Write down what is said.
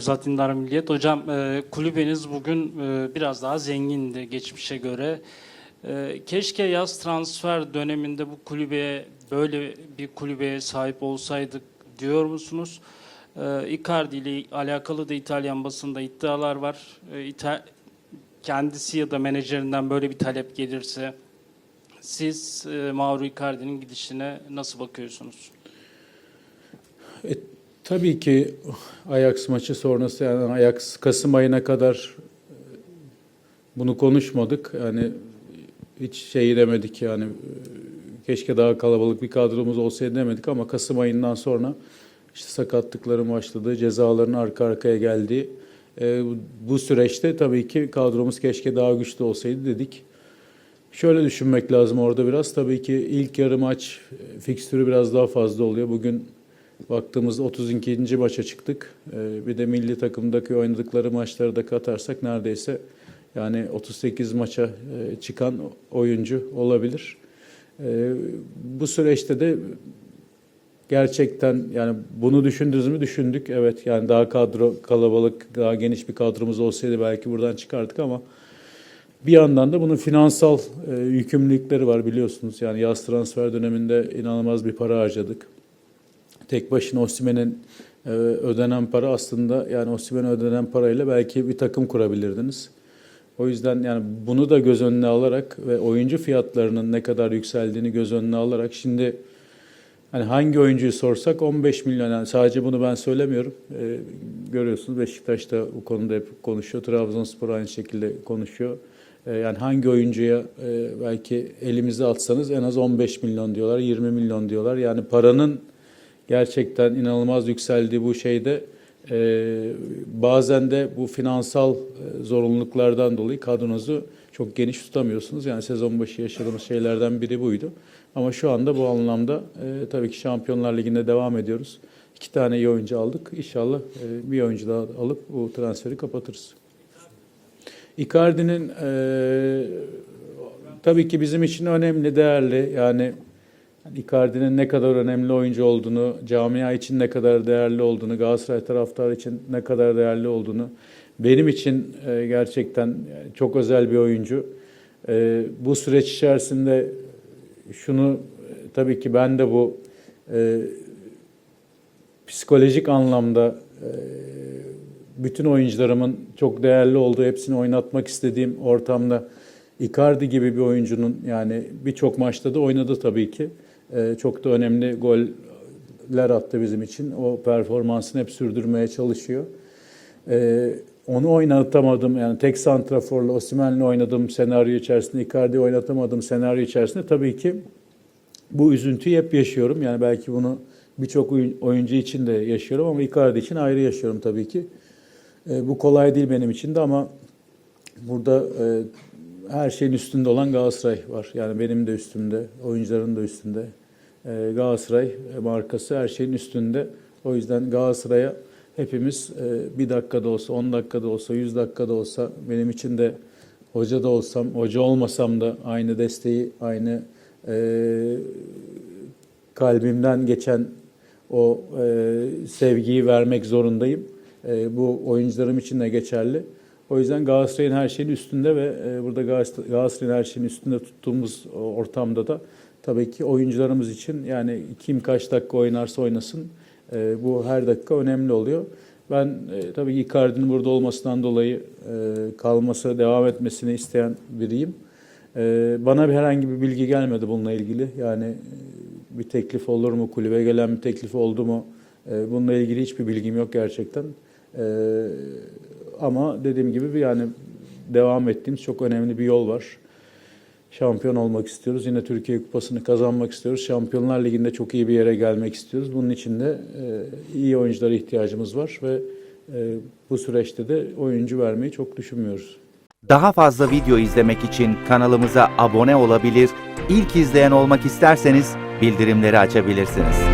Zatindar Milliyet. Hocam e, kulübeniz bugün e, biraz daha zengindi geçmişe göre. E, keşke yaz transfer döneminde bu kulübeye böyle bir kulübeye sahip olsaydık diyor musunuz? E, Icardi ile alakalı da İtalyan basında iddialar var. E, İta- kendisi ya da menajerinden böyle bir talep gelirse siz e, Mauro Icardi'nin gidişine nasıl bakıyorsunuz? E, tabii ki Ajax maçı sonrası yani Ajax Kasım ayına kadar e, bunu konuşmadık. Yani hiç şey demedik yani e, keşke daha kalabalık bir kadromuz olsaydı demedik ama Kasım ayından sonra işte sakatlıkların başladığı, cezaların arka arkaya geldiği e, bu- süreçte tabii ki kadromuz keşke daha güçlü olsaydı dedik. Şöyle düşünmek lazım orada biraz. Tabii ki ilk yarı maç e, fikstürü biraz daha fazla oluyor. Bugün baktığımızda 32. maça çıktık. E, Bir de milli takımdaki oynadıkları maçları da katarsak neredeyse yani 38 maça e, çıkan oyuncu olabilir. E, Bu süreçte de gerçekten yani bunu düşündünüz mü düşündük. Evet yani daha kadro kalabalık, daha geniş bir kadromuz olsaydı belki buradan çıkardık ama bir yandan da bunun finansal e, yükümlülükleri var biliyorsunuz. Yani yaz transfer döneminde inanılmaz bir para harcadık. Tek başına Osimhen'in e, ödenen para aslında yani Osimhen'e ödenen parayla belki bir takım kurabilirdiniz. O yüzden yani bunu da göz önüne alarak ve oyuncu fiyatlarının ne kadar yükseldiğini göz önüne alarak şimdi Hani hangi oyuncuyu sorsak 15 milyon. Yani sadece bunu ben söylemiyorum. Ee, görüyorsunuz Beşiktaş da bu konuda hep konuşuyor. Trabzonspor aynı şekilde konuşuyor. Ee, yani hangi oyuncuya e, belki elimize atsanız en az 15 milyon diyorlar, 20 milyon diyorlar. Yani paranın gerçekten inanılmaz yükseldiği bu şeyde e, bazen de bu finansal e, zorunluluklardan dolayı kadronuzu çok geniş tutamıyorsunuz. Yani sezon başı yaşadığımız şeylerden biri buydu. Ama şu anda bu anlamda e, tabii ki Şampiyonlar Ligi'nde devam ediyoruz. İki tane iyi oyuncu aldık. İnşallah e, bir oyuncu daha alıp bu transferi kapatırız. Icardi'nin e, tabii ki bizim için önemli, değerli. Yani Icardi'nin ne kadar önemli oyuncu olduğunu, camia için ne kadar değerli olduğunu, Galatasaray taraftarı için ne kadar değerli olduğunu, benim için e, gerçekten yani çok özel bir oyuncu. E, bu süreç içerisinde şunu e, tabii ki ben de bu e, psikolojik anlamda e, bütün oyuncularımın çok değerli olduğu, hepsini oynatmak istediğim ortamda Icardi gibi bir oyuncunun yani birçok maçta da oynadı tabii ki. E, çok da önemli goller attı bizim için. O performansını hep sürdürmeye çalışıyor. E, onu oynatamadım yani tek santraforla Osimhen'le oynadığım senaryo içerisinde, Icardi oynatamadığım senaryo içerisinde tabii ki bu üzüntüyü hep yaşıyorum. Yani belki bunu birçok oyun- oyuncu için de yaşıyorum ama Icardi için ayrı yaşıyorum tabii ki. E, bu kolay değil benim için de ama burada e, her şeyin üstünde olan Galatasaray var. Yani benim de üstümde, oyuncuların da üstünde. E, Galatasaray markası her şeyin üstünde. O yüzden Galatasaray'a hepimiz e, bir dakikada olsa, 10 dakikada olsa, 100 dakikada olsa benim için de hoca da olsam, hoca olmasam da aynı desteği, aynı e, kalbimden geçen o e, sevgiyi vermek zorundayım. Bu oyuncularım için de geçerli. O yüzden Galatasaray'ın her şeyin üstünde ve e, burada Galatasaray- Galatasaray'ın her şeyin üstünde tuttuğumuz ortamda da tabii ki oyuncularımız için yani kim kaç dakika oynarsa oynasın e, bu her dakika önemli oluyor. Ben e, tabii Icardi'nin burada olmasından dolayı e, kalması, devam etmesini isteyen biriyim. E, bana bir herhangi bir bilgi gelmedi bununla ilgili. Yani e, bir teklif olur mu, kulübe gelen bir teklif oldu mu? E, bununla ilgili hiçbir bilgim yok gerçekten. Ama dediğim gibi bir yani devam ettiğimiz çok önemli bir yol var. Şampiyon olmak istiyoruz. Yine Türkiye Kupası'nı kazanmak istiyoruz. Şampiyonlar Ligi'nde çok iyi bir yere gelmek istiyoruz. Bunun için de e, iyi oyunculara ihtiyacımız var ve e, bu süreçte de oyuncu vermeyi çok düşünmüyoruz. Daha fazla video izlemek için kanalımıza abone olabilir, ilk izleyen olmak isterseniz bildirimleri açabilirsiniz.